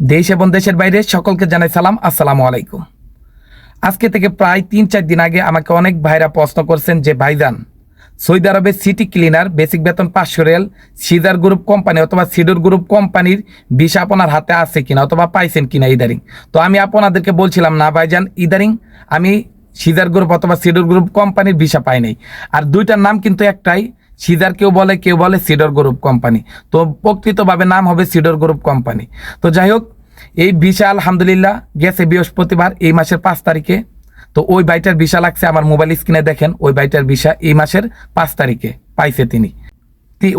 দেশ এবং দেশের বাইরে সকলকে জানাই সালাম, আসসালামু আলাইকুম। আজকে থেকে প্রায় তিন চার দিন আগে আমাকে অনেক ভাইরা প্রশ্ন করছেন যে, ভাইজান, সৌদি আরবের সিটি ক্লিনার, বেসিক বেতন পাঁচশো রেল সিদার গ্রুপ কোম্পানি অথবা সিডোর গ্রুপ কোম্পানির ভিসা আপনার হাতে আছে কিনা অথবা পাইছেন কিনা ইদারিং? তো আমি আপনাদেরকে বলছিলাম, না, ভাইজান, ইদারিং আমি সিদার গ্রুপ অথবা সিডোর গ্রুপ কোম্পানির ভিসা পাই নাই। আর দুইটার নাম কিন্তু একটাই সিজার কেউ বলে কেউ বলে সিডর গ্রুপ কোম্পানি। তো প্রকৃতভাবে নাম হবে সিডর গ্রুপ কোম্পানি। তো যাই হোক, এই বিশাল, আলহামদুলিল্লাহ, গেছে বৃহস্পতিবার, এই মাসের পাঁচ তারিখে। তো ওই বাইটার ভিসা লাগছে আমার মোবাইল স্ক্রিনে দেখেন, ওই বাইটার ভিসা এই মাসের পাঁচ তারিখে, পাইছে তিনি।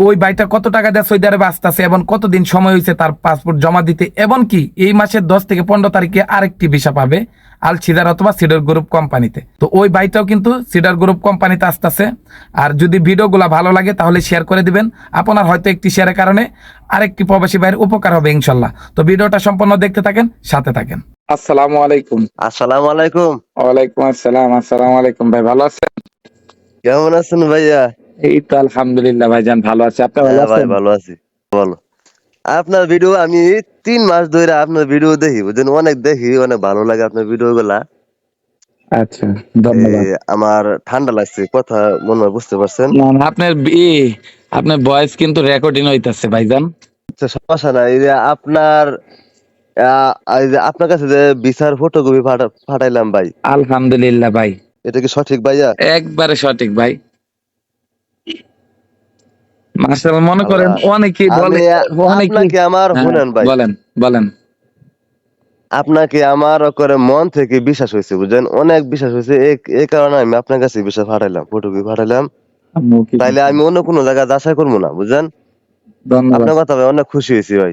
ওই বাইটা কত টাকা দেয় সৌদি আরবে আসতেছে এবং কতদিন সময় হয়েছে তার পাসপোর্ট জমা দিতে? এবং কি এই মাসের দশ থেকে পনেরো তারিখে আরেকটি ভিসা পাবে আল সিদার অথবা সিডার গ্রুপ কোম্পানিতে তো ওই বাইটাও কিন্তু সিডার গ্রুপ কোম্পানিতে আসতেছে। আর যদি ভিডিওগুলো ভালো লাগে তাহলে শেয়ার করে দিবেন। আপনার হয়তো একটি শেয়ারের কারণে আরেকটি প্রবাসী ভাইয়ের উপকার হবে ইনশাল্লাহ। তো ভিডিওটা সম্পূর্ণ দেখতে থাকেন সাথে থাকেন। আসসালামু আলাইকুম। আসসালামু আলাইকুম। ওয়ালাইকুম আসসালাম আসসালামু আলাইকুম ভাই ভালো আছেন? কেমন আছেন ভাইয়া? এই তো আলহামদুলিল্লাহ ভাইজান ভালো আছে। আপনি ভালো হ্যাঁ ভাই আছেন? ভালো আছি বলো আপনার ভিডিও আমি তিন মাস ধরে আপনার ভিডিও দেখি বুঝছেন অনেক দেখি অনেক ভালো লাগে আপনার ভিডিও গুলা আচ্ছা ধন্যবাদ। আমার ঠান্ডা লাগছে কথা মনে হয় বুঝতে পারছেন? না আপনার আপনার ভয়েস কিন্তু রেকর্ডিং হইতাছে ভাইজান। আচ্ছা, সমস্যা নাই এই যে আপনার আপনার কাছে যে বিচার ফটোকপি পাঠাইলাম ভাই। আলহামদুলিল্লাহ ভাই। এটা কি সঠিক ভাইয়া? একবারে সঠিক ভাই। মাশাআল্লাহ মনে করেন অনেকে বলে অনেকে আমার হ্যাঁ, শুনেন ভাই। বলেন বলেন। আপনাকে আমার করে মন থেকে বিশ্বাস হয়েছে অনেক বিশ্বাস হয়েছে। এই- কারণে আমি আপনার কাছে বিশ্বাস পাঠাইলাম ফটোকপি পাঠাইলাম। তাইলে আমি অন্য কোনো জায়গায় যাচাই করব না ধন্যবাদ। আপনার কথা ভাই অনেক খুশি হয়েছি ভাই।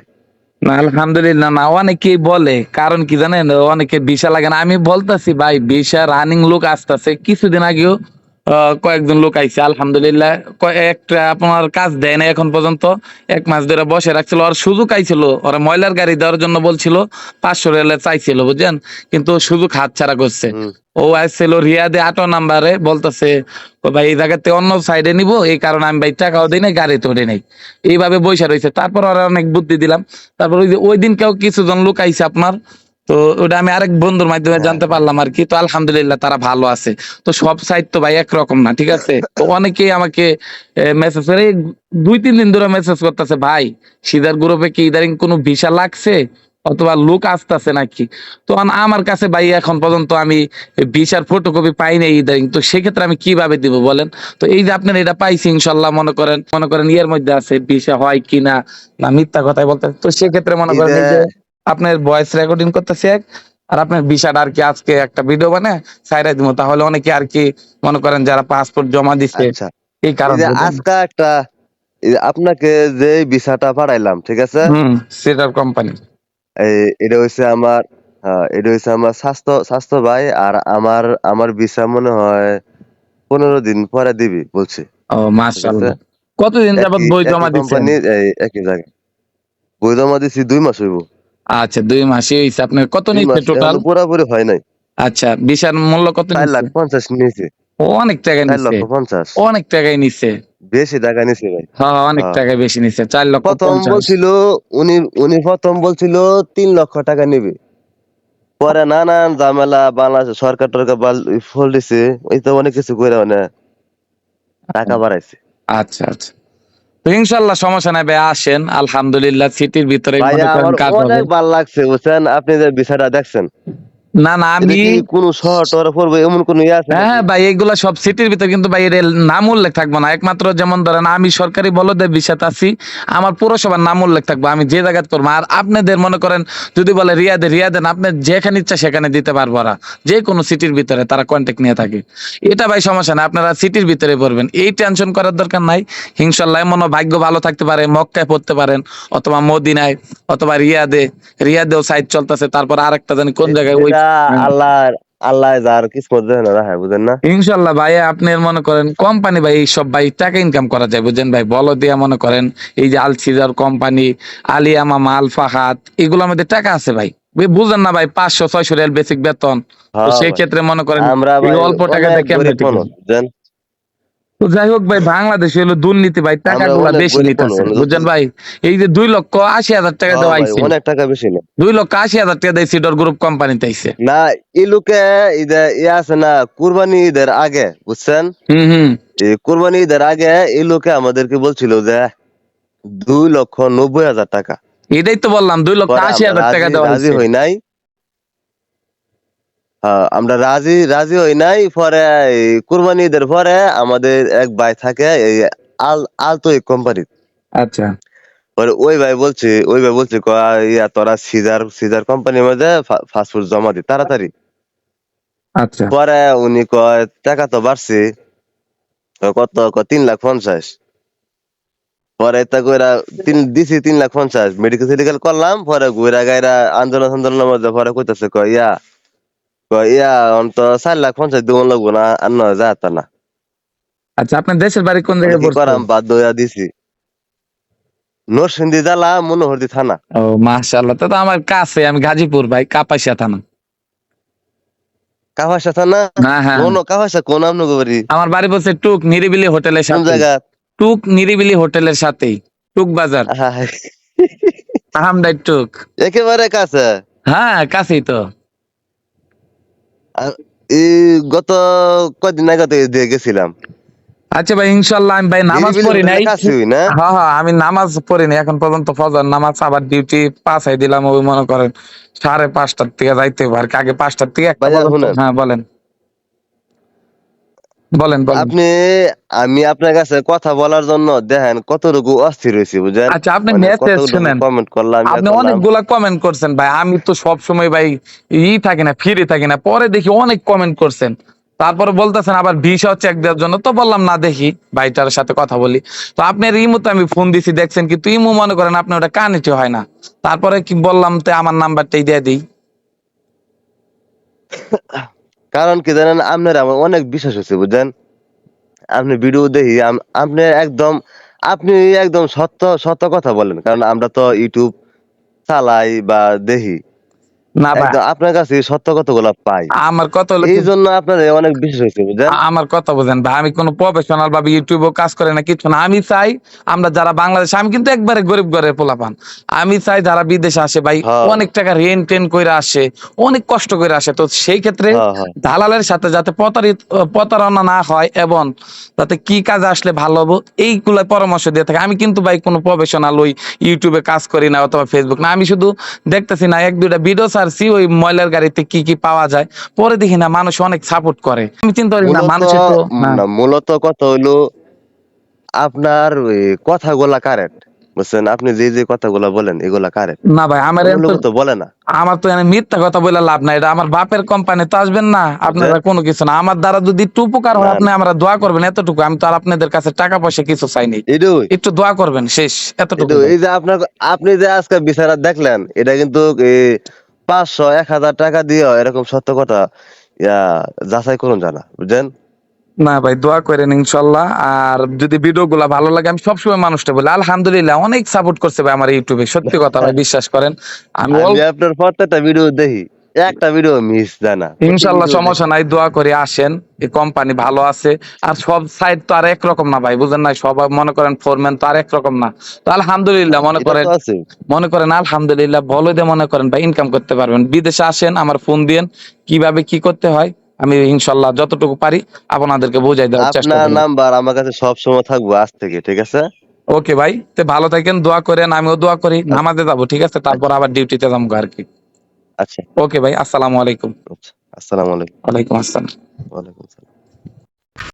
না আলহামদুলিল্লাহ না অনেকেই বলে কারণ কি জানেন অনেকে ভিসা লাগে না। আমি বলতাছি ভাই ভিসা রানিং লোক আসতেছে কিছুদিন আগেও কয়েকজন লোক আইছে আলহামদুলিল্লাহ। একটা আপনার কাজ দেয় না এখন পর্যন্ত। এক মাস ধরে বসে রাখছিল ওর সুযোগ আইছিল। ওরা ময়লার গাড়ি দেওয়ার জন্য বলছিল পাঁচশো রেলে চাইছিল বুঝছেন? কিন্তু সুযোগ হাতছাড়া করছে। ও আসছিল রিয়াদে আটো নাম্বারে বলতেছে ও ভাই এই জায়গাতে অন্য সাইডে নিব এই কারণে আমি ভাই টাকাও দিই নাই গাড়িতে ওঠে নাই। এইভাবে বৈশা রয়েছে তারপর ওরা অনেক বুদ্ধি দিলাম। তারপর ওই যে ওই দিন কেউ কিছুজন লোক আইছে আপনার তো ওটা আমি আরেক বন্ধুর মাধ্যমে জানতে পারলাম আর কি। তো আলহামদুলিল্লাহ তারা ভালো আছে। তো সব সাইড তো ভাই একরকম না ঠিক আছে? তো অনেকেই আমাকে মেসেজ করে দুই তিন দিন ধরে মেসেজ করতেছে ভাই সিদার গ্রুপে কি ইদারিং কোনো ভিসা লাগছে? অথবা লোক আসতেছে নাকি? তো আমার কাছে ভাই এখন পর্যন্ত আমি ভিসার ফটোকপি পাই নাই ইদারিং তো সেক্ষেত্রে আমি কীভাবে দিব বলেন? তো এই যে আপনার এটা পাইছি ইনশাল্লাহ মনে করেন মনে করেন ইয়ের মধ্যে আছে ভিসা হয় কিনা না মিথ্যা কথাই বলতে। তো সেক্ষেত্রে মনে করেন যে আপনার ভয়েস রেকর্ডিং করতেছে এক আর আপনার ভিসাটা আর কি আজকে একটা ভিডিও বানায় সাইডে দিব তাহলে অনেকে আর কি মনে করেন যারা পাসপোর্ট জমা দিছে আচ্ছা। এই কারণে আজকে একটা আপনাকে যে ভিসাটা পাঠাইলাম ঠিক আছে? সেটার কোম্পানি এটা হচ্ছে আমার হ্যাঁ, এটা হচ্ছে আমার স্বাস্থ্য স্বাস্থ্য ভাই আর আমার আমার ভিসা মনে হয় পনেরো দিন পরে দিবি বলছে। ও মাশাআল্লাহ। কতদিন যাবত বই জমা দিচ্ছেন একই জায়গায়। বই জমা দিছি দুই মাস হইব। আচ্ছা দুই মাসে হইছে। আপনার কত নিচ্ছে টোটাল পুরোপুরি হয় নাই। আচ্ছা ভিসার মূল্য কত চার লাখ নিচ্ছে? পঞ্চাশ নিয়েছে। ও অনেক টাকা চার নিচ্ছে। অনেক টাকাই নিচ্ছে। বেশি টাকা নিছে ভাই। হ্যাঁ হ্যাঁ, অনেক হ্যাঁ। টাকা বেশি নিচ্ছে। চার লক্ষ প্রথম বলছিল উনি উনি প্রথম বলছিল তিন লক্ষ টাকা নিবে। পরে নানান ঝামেলা বাংলাদেশ সরকার টরকার বাল- ফল দিছে। ওই তো অনেক কিছু করে মানে টাকা বাড়াইছে। আচ্ছা আচ্ছা। ইনশাল্লাহ সমস্যা নাই ভাই আসেন। আলহামদুলিল্লাহ সিটির ভিতরে অনেক ভালো লাগছে বুঝছেন? আপনি যে বিষয়টা দেখছেন। না না আমি কোনো শহর টহরে পড়বে? এমন কোনো ইয়ে আছে হ্যাঁ ভাই এগুলা সব সিটির ভিতরে কিন্তু ভাই এর নাম উল্লেখ থাকব না। একমাত্র যেমন ধরেন আমি সরকারি বলদের বিষয় আছি আমার পুরসভার নাম উল্লেখ থাকব আমি যে জায়গায় করব। আর আপনাদের মনে করেন যদি বলে রিয়াদে রিয়াদেন আপনি যেখানে ইচ্ছা সেখানে দিতে পারব ওরা। যে কোনো সিটির ভিতরে তারা কন্ট্যাক্ট নিয়ে থাকে। এটা ভাই সমস্যা না আপনারা সিটির ভিতরে পড়বেন। এই টেনশন করার দরকার নাই। ইনশাল্লাহ এমন ভাগ্য ভালো থাকতে পারে মক্কায় পড়তে পারেন অথবা মদিনায় অথবা রিয়াদে। রিয়াদেও সাইড চলতেছে তারপর আরেকটা জানি কোন জায়গায় ওই এটা আল্লাহ আল্লাহ যার কিসমত দেখে না হ্যাঁ বুঝেন না? ইনশাল্লাহ ভাই আপনি মনে করেন কোম্পানি ভাই ভাই টাকা ইনকাম করা যায় বুঝেন ভাই। বল দিয়া মনে করেন এই যে আলসিজার কোম্পানি আলিয়া মাল ফাহাত এগুলোর মধ্যে টাকা আছে ভাই। বুঝেন না ভাই পাঁচশো ছয়শো রিয়াল বেসিক বেতন। হ্যাঁ সেই ক্ষেত্রে মনে করেন অল্প টাকা দিয়ে কেমনে গরিব টিকবো? মানুষ, বুঝছেন তো যাই হোক ভাই বাংলাদেশে হলো দুর্নীতি ভাই টাকাগুলো অনেক বেশি নিতেছে বুঝছেন ভাই? এই যে দুই লক্ষ আশি হাজার টাকা হ্যাঁ দেওয়া আইছে অনেক টাকা বেশি না। দুই লক্ষ আশি হাজার টাকা দেয় সিডর গ্রুপ কোম্পানিতে আইছে না এই লোকে ইয়ে আছে না কুরবানি ঈদের আগে বুঝছেন? হুম হুম। এই কুরবানি ঈদের আগে এই লোকে আমাদেরকে বলছিল যে দুই লক্ষ নব্বই হাজার টাকা। এটাই তো বললাম দুই লক্ষ আশি হাজার টাকা দেওয়া রাজি হই নাই। আমরা রাজি রাজি হই নাই। পরে কুরবানি ঈদের পরে আমাদের এক ভাই থাকে এই আল আলতো কোম্পানি আচ্ছা। পরে ওই ভাই বলছে ওই ভাই বলছে ইয়া তোরা সিজার সিজার কোম্পানির মধ্যে ফাস্টফুড জমা দি তাড়াতাড়ি। আচ্ছা। পরে উনি কয় টাকা তো বাড়ছে। কত? কয় তিন লাখ পঞ্চাশ। পরে তা কইরা তিন দিছি তিন লাখ পঞ্চাশ। মেডিকেল টেডিকেল করলাম। পরে ঘুরা গাইরা আন্দোলন আন্দোলনের মধ্যে পরে কইতাছে কয় ইয়া ইয়া অন্ত চার লাখ পঞ্চাশ দিব লাগবো না আর নয় যা তা না। আচ্ছা আপনার দেশের বাড়ি কোন জায়গায় পড়ছে করাম বাধ্য হইয়া দিছি। নরসিংদী জেলা মনোহরদি থানা। ও মাশাআল্লাহ তো তো আমার কাছে আমি গাজীপুর ভাই কাপাসিয়া থানা। কাভাসা থানা? হ্যাঁ হ্যাঁ। কোন কাভাসা কোন আপনাকে বাড়ি আমার বাড়ি বলছে টুক নিরিবিলি হোটেলের সাথে। জায়গা? টুক নিরিবিলি হোটেলের সাথেই টুক বাজার। আহা, আহামদাই টুক। একেবারে কাছে? হ্যাঁ কাছেই তো। গত কদিন আগে তো গেছিলাম। আচ্ছা ভাই ইনশাল্লাহ আমি ভাই নামাজ পড়ি নাই। হ্যাঁ হ্যাঁ আমি নামাজ পড়ি নাই। এখন পর্যন্ত ফজর নামাজ আবার ডিউটি পাঁচাই দিলাম ওই মনে করেন সাড়ে পাঁচটার থেকে যাইতে হবে। আর আগে পাঁচটার থেকে হ্যাঁ বলেন। বলেন বলেন। আপনি আমি আপনার কাছে কথা বলার জন্য দেখেন কতটুকু অস্থির হয়েছি বুঝেন? আচ্ছা আপনি মেসেজ শুনেন। কমেন্ট করলাম আপনি। অনেকগুলা কমেন্ট করছেন ভাই। আমি তো সব সময় ভাই ই থাকি না ফ্রি থাকি না। পরে দেখি অনেক কমেন্ট করছেন। তারপরে বলতেছেন আবার ভিসাও চেক দেওয়ার জন্য। তো বললাম না দেখি ভাইটার সাথে কথা বলি। তো আপনার ইমুতে আমি ফোন দিছি দেখছেন কিন্তু ইমু মনে করেন আপনি ওটা কানেক্ট হয় না। তারপরে কি বললাম তো আমার নাম্বারটাই দিয়ে দিই। কারণ কি জানেন, আপনার আমার অনেক বিশ্বাস হচ্ছে বুঝলেন আপনি ভিডিও দেখি আপনি একদম আপনি একদম সত্য সত্য কথা বলেন। কারণ আমরা তো ইউটিউব চালাই বা দেখি। না আপনার কাছে সত্য কথাগুলো পাই? আমার কথা হলো এই জন্য আপনার অনেক বিশ্বাস হয়েছে বুঝছেন? আমার কথা বোঝেন ভাই আমি কোনো প্রফেশনাল ভাবে ইউটিউবেও কাজ করে না কিছু না। আমি চাই আমরা যারা বাংলাদেশে আমি কিন্তু একবারে গরিব ঘরের পোলাপান। আমি চাই যারা বিদেশে আসে ভাই হ্যাঁ। অনেক টাকা রেন টেন করে আসে অনেক কষ্ট করে আসে। তো সেই ক্ষেত্রে হ্যাঁ, হ্যাঁ। দালালের সাথে যাতে প্রতারিত প্রতারণা না হয় এবং যাতে কি কাজ আসলে ভালো হব এইগুলো পরামর্শ দিয়ে থাকে। আমি কিন্তু ভাই কোনো প্রফেশনাল ওই ইউটিউবে কাজ করি না অথবা ফেসবুক না। আমি শুধু দেখতেছি না এক দুইটা ভিডিও ছাড়ছি ওই ময়লার গাড়িতে কি কি পাওয়া যায়? পরে দেখি না মানুষ অনেক সাপোর্ট করে। আমি চিন্তা করি না মানুষের তো মূলত কথা হইল আপনার ওই কথাগুলা কারেক্ট বুঝছেন? আপনি যে যে কথাগুলা বলেন এগুলা কারেক্ট না ভাই আমার তো বলে না। আমার তো মিথ্যা কথা বলে লাভ নাই এটা আমার বাপের কোম্পানি তো আসবেন না আপনারা কোনো কিছু না। আমার দ্বারা যদি একটু উপকার হয় আপনি আমরা দোয়া করবেন এতটুকু আমি তো আর আপনাদের কাছে টাকা পয়সা কিছু চাইনি একটু দোয়া করবেন শেষ এতটুকু এই যে আপনার আপনি যে আজকে বিচারা দেখলেন এটা কিন্তু পাঁচশো এক হাজার টাকা দিয়ে এরকম সত্য কথা ইয়া যাচাই করুন জানা বুঝলেন না ভাই দোয়া করেন ইনশাল্লাহ। আর যদি ভিডিও গুলা ভালো লাগে আমি সবসময় মানুষটা বলি আলহামদুলিল্লাহ অনেক সাপোর্ট করছে ভাই আমার ইউটিউবে। সত্যি কথা ভাই বিশ্বাস করেন। আমি আপনার প্রত্যেকটা ভিডিও দেখি। একটা ভিডিও মিস জানা ইনশাল্লাহ সমস্যা নাই দোয়া করে আসেন এই কোম্পানি ভালো আছে। আর সব সাইড তো আর একরকম না ভাই বুঝেন নাই? সবাই মনে করেন ফোরম্যান তো আর একরকম না। তো আলহামদুলিল্লাহ মনে করেন মনে করেন আলহামদুলিল্লাহ ভালো দিয়ে মনে করেন ভাই ইনকাম করতে পারবেন। বিদেশে আসেন আমার ফোন দিয়েন কীভাবে কি করতে হয় আমি ইনশাল্লাহ যতটুকু পারি আপনাদেরকে বোঝাই দেওয়ার চেষ্টা আপনার করব নাম্বার আমার কাছে সব সময় থাকব আজ থেকে ঠিক আছে? ওকে ভাই তে ভালো থাকেন দোয়া করেন আমিও দোয়া করি নামাজে যাব ঠিক আছে? তারপর আবার ডিউটিতে যাব আর কি আচ্ছা। ওকে ভাই আসসালামু আলাইকুম। আচ্ছা আসসালামু আলাইকুম। ওয়ালাইকুম আসসালাম। ওয়ালাইকুম আসসালাম।